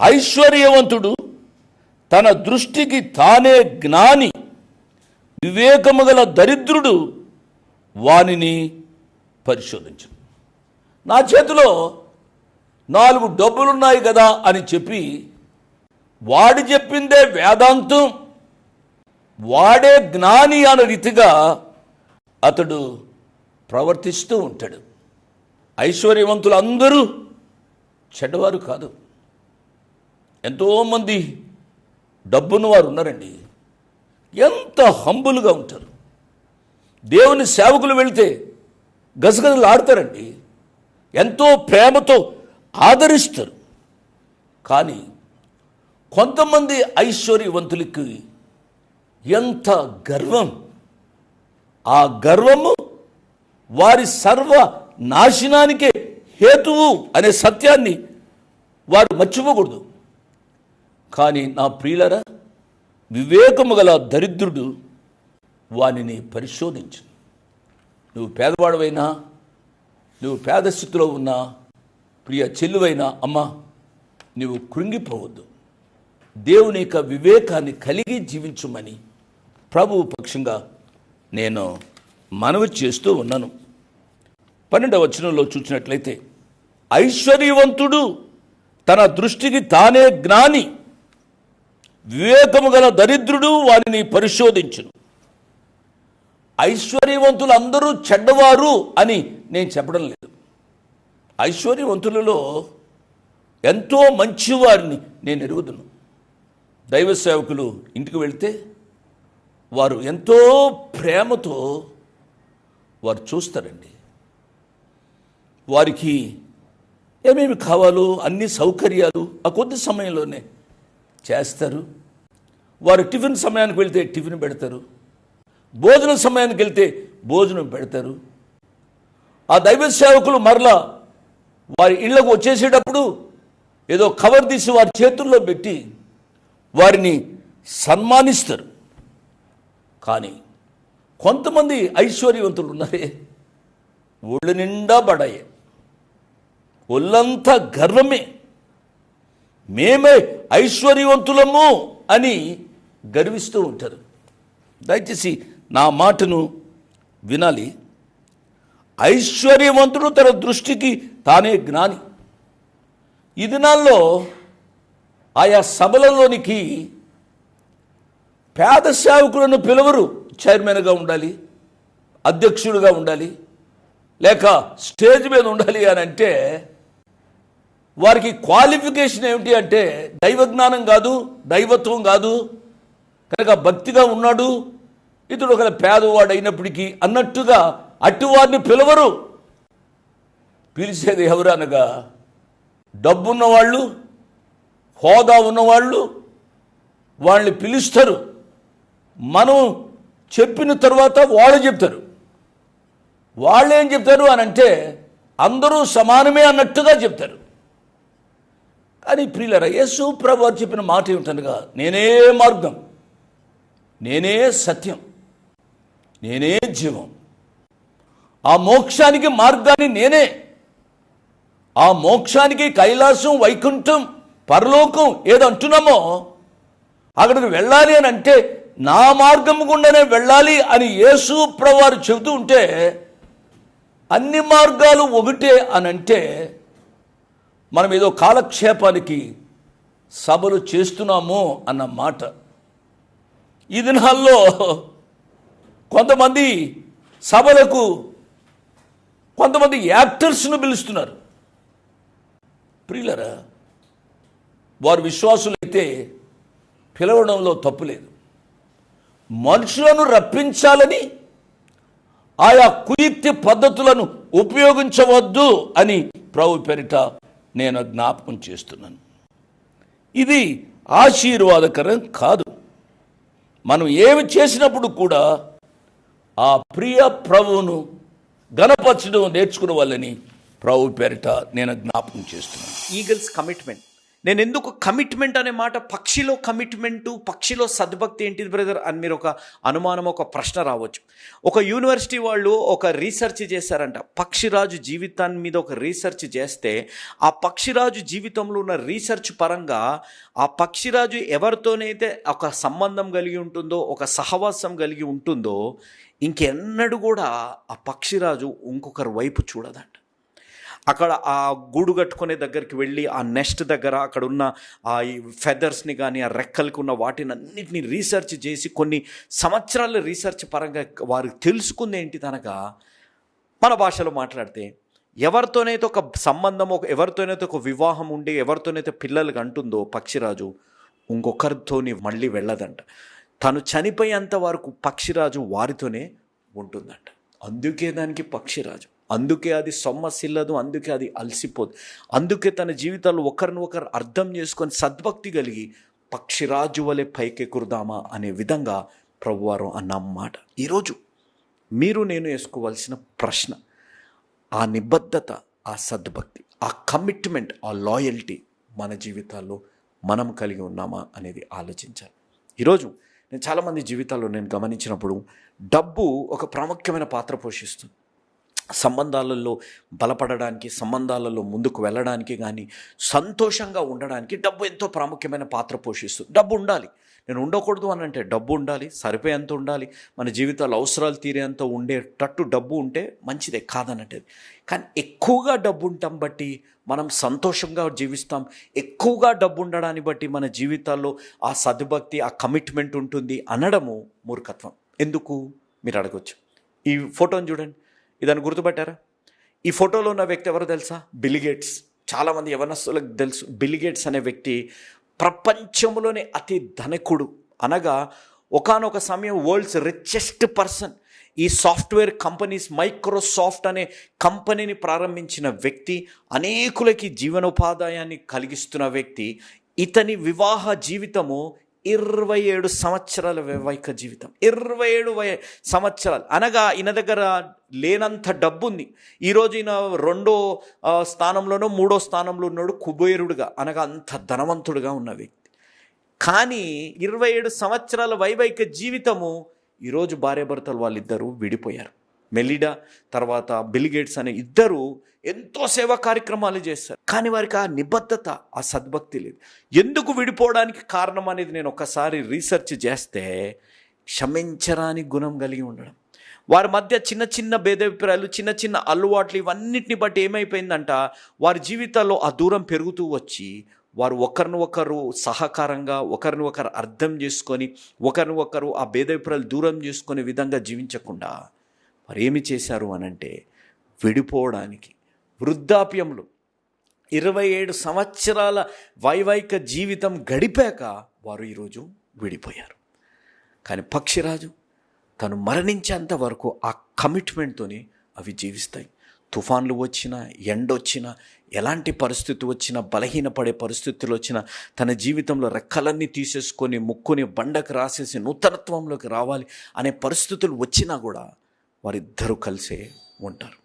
ఐశ్వర్యవంతుడు తన దృష్టికి తానే జ్ఞాని వివేకము గల దరిద్రుడు వానిని పరిశోధించు నా చేతిలో నాలుగు డబ్బులున్నాయి కదా అని చెప్పి వాడు చెప్పిందే వేదాంతం. వాడే జ్ఞాని అనే రీతిగా అతడు ప్రవర్తిస్తూ ఉంటాడు. ఐశ్వర్యవంతులు అందరూ చెడ్డవారు కాదు. ఎంతోమంది డబ్బును వారు ఉన్నారండి. ఎంత హంబులుగా ఉంటారు. దేవుని సేవకులు వెళితే గజగజలు ఆడతారండి. ఎంతో ప్రేమతో ఆదరిస్తారు. కానీ కొంతమంది ఐశ్వర్యవంతులకి ఎంత గర్వం. ఆ గర్వము వారి సర్వ నాశనానికే హేతువు అనే సత్యాన్ని వారు మర్చిపోకూడదు. కానీ నా ప్రియులరా వివేకము గల దరిద్రుడు వానిని పరిశోధించు. నువ్వు పేదవాడవైనా నువ్వు పేద స్థితిలో ఉన్నా ప్రియ చెల్లువైనా అమ్మ నువ్వు కృంగిపోవద్దు. దేవుని యొక్క వివేకాన్ని కలిగి జీవించుమని ప్రభువు పక్షంగా నేను మనవి చేస్తూ ఉన్నాను. పన్నెండవ వచనంలో చూసినట్లయితే ఐశ్వర్యవంతుడు తన దృష్టికి తానే జ్ఞాని. వివేకము గల దరిద్రుడు వారిని పరిశోధించును. ఐశ్వర్యవంతులు అందరూ చెడ్డవారు అని నేను చెప్పడం లేదు. ఐశ్వర్యవంతులలో ఎంతో మంచివారిని నేను ఎరుగుదును. దైవ సేవకులు ఇంటికి వెళితే వారు ఎంతో ప్రేమతో వారు చూస్తారండి. వారికి ఏమేమి కావాలో అన్ని సౌకర్యాలు ఆ కొద్ది సమయంలోనే చేస్తారు. వారు టిఫిన్ సమయానికి వెళ్తే టిఫిన్ పెడతారు. భోజన సమయానికి వెళ్తే భోజనం పెడతారు. ఆ దైవ సేవకులు మరలా వారి ఇళ్ళకు వచ్చేసేటప్పుడు ఏదో కవర్ తీసి వారి చేతుల్లో పెట్టి వారిని సన్మానిస్తారు. కానీ కొంతమంది ఐశ్వర్యవంతులు ఉన్నారే ఒళ్ళు నిండా బడాయే ఒళ్ళంతా గర్వమే. మేమే ఐశ్వర్యవంతులము అని గర్విస్తూ ఉంటారు. దయచేసి నా మాటను వినాలి. ఐశ్వర్యవంతుడు తన దృష్టికి తానే జ్ఞాని. ఈ దినాల్లో ఆయా సభలలోనికి పేద సేవకులను పిలువరు. చైర్మన్గా ఉండాలి అధ్యక్షుడిగా ఉండాలి లేక స్టేజ్ మీద ఉండాలి అని అంటే వారికి క్వాలిఫికేషన్ ఏమిటి అంటే దైవజ్ఞానం కాదు దైవత్వం కాదు. కనుక భక్తిగా ఉన్నాడు. ఇతడు ఒక పేదవాడు అయినప్పటికీ అన్నట్టుగా అటువారిని పిలవరు. పిలిచేది ఎవరు అనగా డబ్బున్న వాళ్ళు హోదా ఉన్నవాళ్ళు వాళ్ళని పిలుస్తారు. మనం చెప్పిన తర్వాత వాళ్ళు చెప్తారు. వాళ్ళు ఏం చెప్తారు అని అంటే అందరూ సమానమే అన్నట్టుగా చెప్తారు. కానీ ప్రియులరా యేసు ప్రభు వారు చెప్పిన మాట ఏమిటనగా నేనే మార్గం నేనే సత్యం నేనే జీవం. ఆ మోక్షానికి మార్గాన్ని నేనే ఆ మోక్షానికి కైలాసం వైకుంఠం పరలోకం ఏదంటున్నామో అక్కడికి వెళ్ళాలి అని అంటే నా మార్గం గుండానే వెళ్ళాలి అని యేసు ప్రవారు చెబుతూ ఉంటే అన్ని మార్గాలు ఒకటే అని అంటే మనం ఏదో కాలక్షేపానికి సభలు చేస్తున్నాము అన్న మాట. ఈ దినాల్లో కొంతమంది సభలకు కొంతమంది యాక్టర్స్ను పిలుస్తున్నారు. ప్రియులరా వారు విశ్వాసులైతే పిలవడంలో తప్పు లేదు. మనుషులను రప్పించాలని ఆయా కుయుక్తి పద్ధతులను ఉపయోగించవద్దు అని ప్రభు పెరిట నేను జ్ఞాపకం చేస్తున్నాను. ఇది ఆశీర్వాదకరం కాదు. మనం ఏమి చేసినప్పుడు కూడా ఆ ప్రియ ప్రభువును గణపరచడం నేర్చుకునే వాళ్ళని ప్రభు పేరిట నేను జ్ఞాపకం చేస్తున్నాను. ఈగల్స్ కమిట్మెంట్ నేను ఎందుకు కమిట్మెంట్ అనే మాట? పక్షిలో కమిట్మెంటు పక్షిలో సద్భక్తి ఏంటిది బ్రదర్ అని మీరు ఒక అనుమానం ఒక ప్రశ్న రావచ్చు. ఒక యూనివర్సిటీ వాళ్ళు ఒక రీసెర్చ్ చేశారంట. పక్షిరాజు జీవితాన్ని మీద ఒక రీసెర్చ్ చేస్తే ఆ పక్షిరాజు జీవితంలో ఉన్న రీసెర్చ్ పరంగా ఆ పక్షిరాజు ఎవరితోనైతే ఒక సంబంధం కలిగి ఉంటుందో ఒక సహవాసం కలిగి ఉంటుందో ఇంకెన్నడూ కూడా ఆ పక్షిరాజు ఇంకొకరి వైపు చూడదంట. అక్కడ ఆ గూడు కట్టుకునే దగ్గరికి వెళ్ళి ఆ నెస్ట్ దగ్గర అక్కడ ఉన్న ఆ ఫెదర్స్ని కానీ ఆ రెక్కలకు ఉన్న వాటిని అన్నిటిని రీసెర్చ్ చేసి కొన్ని సంవత్సరాల రీసెర్చ్ పరంగా వారు తెలుసుకుంది ఏంటి మన భాషలో మాట్లాడితే ఎవరితోనైతే ఒక సంబంధం ఒక ఎవరితోనైతే ఒక వివాహం ఉండి ఎవరితోనైతే పిల్లలకు అంటుందో పక్షిరాజు ఇంకొకరితోని మళ్ళీ వెళ్ళదంట. తను చనిపోయేంత వరకు పక్షిరాజు వారితోనే ఉంటుందంట. అందుకే దానికి పక్షిరాజు. అందుకే అది సొమ్మసిల్లదు అందుకే అది అలసిపోదు. అందుకే తన జీవితాల్లో ఒకరిని ఒకరు అర్థం చేసుకొని సద్భక్తి కలిగి పక్షిరాజు వలె పైకెకురుదామా అనే విధంగా ప్రభువారు అన్నమాట ఈరోజు మీరు నేను వేసుకోవాల్సిన ప్రశ్న ఆ నిబద్ధత ఆ సద్భక్తి ఆ కమిట్మెంట్ ఆ లాయల్టీ మన జీవితాల్లో మనం కలిగి ఉన్నామా అనేది ఆలోచించాలి. ఈరోజు నేను చాలామంది జీవితాల్లో నేను గమనించినప్పుడు డబ్బు ఒక ప్రాముఖ్యమైన పాత్ర పోషిస్తుంది. సంబంధాలలో బలపడడానికి సంబంధాలలో ముందుకు వెళ్ళడానికి కానీ సంతోషంగా ఉండడానికి డబ్బు ఎంతో ప్రాముఖ్యమైన పాత్ర పోషిస్తుంది డబ్బు ఉండాలి. నేను ఉండకూడదు అని అంటే డబ్బు ఉండాలి సరిపోయేంత ఉండాలి మన జీవితాలు అవసరాలు తీరేంత ఉండేటట్టు డబ్బు ఉంటే మంచిదే కాదన్నట్టు కానీ ఎక్కువగా డబ్బు ఉండటం బట్టి మనం సంతోషంగా జీవిస్తాం. ఎక్కువగా డబ్బు ఉండడాన్ని బట్టి మన జీవితాల్లో ఆ సద్భక్తి ఆ కమిట్మెంట్ ఉంటుంది అనడము మూర్ఖత్వం. ఎందుకు? మీరు అడగవచ్చు ఈ ఫోటోని చూడండి. ఇదని గుర్తుపట్టారా? ఈ ఫోటోలో ఉన్న వ్యక్తి ఎవరు తెలుసా? బిలిగేట్స్ చాలామంది యవనస్తులకు తెలుసు బిలిగేట్స్ అనే వ్యక్తి ప్రపంచంలోనే అతి ధనికుడు. అనగా ఒకానొక సమయం వరల్డ్స్ రిచెస్ట్ పర్సన్ ఈ సాఫ్ట్వేర్ కంపెనీస్ మైక్రోసాఫ్ట్ అనే కంపెనీని ప్రారంభించిన వ్యక్తి అనేకులకి జీవనోపాదాయాన్ని కలిగిస్తున్న వ్యక్తి ఇతని వివాహ జీవితము ఇరవై ఏడు సంవత్సరాల వైవాహిక జీవితం. ఇరవై ఏడు వై సంవత్సరాలు. అనగా ఈయన దగ్గర లేనంత డబ్బు ఉంది ఈరోజు ఈయన రెండో స్థానంలోనో మూడో స్థానంలో ఉన్నాడు కుబేరుడుగా. అనగా అంత ధనవంతుడుగా ఉన్న వ్యక్తి. కానీ ఇరవై ఏడు సంవత్సరాల వైవాహిక జీవితము ఈరోజు భార్యాభర్తలు వాళ్ళిద్దరూ విడిపోయారు. మెలిడా తర్వాత బిల్గేట్స్ అనే ఇద్దరు ఎంతో సేవా కార్యక్రమాలు చేస్తారు. కానీ వారికి ఆ నిబద్ధత ఆ సద్భక్తి లేదు. ఎందుకు విడిపోవడానికి కారణం అనేది నేను ఒకసారి రీసెర్చ్ చేస్తే క్షమించరాని గుణం కలిగి ఉండడం. వారి మధ్య చిన్న చిన్న భేదాభిప్రాయాలు చిన్న చిన్న అలవాట్లు ఇవన్నిటిని బట్టి ఏమైపోయిందంట వారి జీవితాల్లో ఆ దూరం పెరుగుతూ వచ్చి వారు ఒకరిని ఒకరు సహకారంగా ఒకరిని ఒకరు అర్థం చేసుకొని ఒకరిని ఒకరు ఆ భేదాభిప్రాయాలు దూరం చేసుకునే విధంగా జీవించకుండా వారు ఏమి చేశారు అనంటే విడిపోవడానికి. వృద్ధాప్యంలో ఇరవై ఏడు సంవత్సరాల వైవాహిక జీవితం గడిపాక వారు ఈరోజు విడిపోయారు. కానీ పక్షిరాజు తను మరణించేంత వరకు ఆ కమిట్మెంట్తోని అవి జీవిస్తాయి. తుఫాన్లు వచ్చినా ఎండ వచ్చినా ఎలాంటి పరిస్థితి వచ్చినా బలహీనపడే పరిస్థితులు వచ్చినా తన జీవితంలో రెక్కలన్నీ తీసేసుకొని ముక్కుని బండకు రాసేసి నూతనత్వంలోకి రావాలి అనే పరిస్థితులు వచ్చినా కూడా వారిద్దరూ కలిసే ఉంటారు.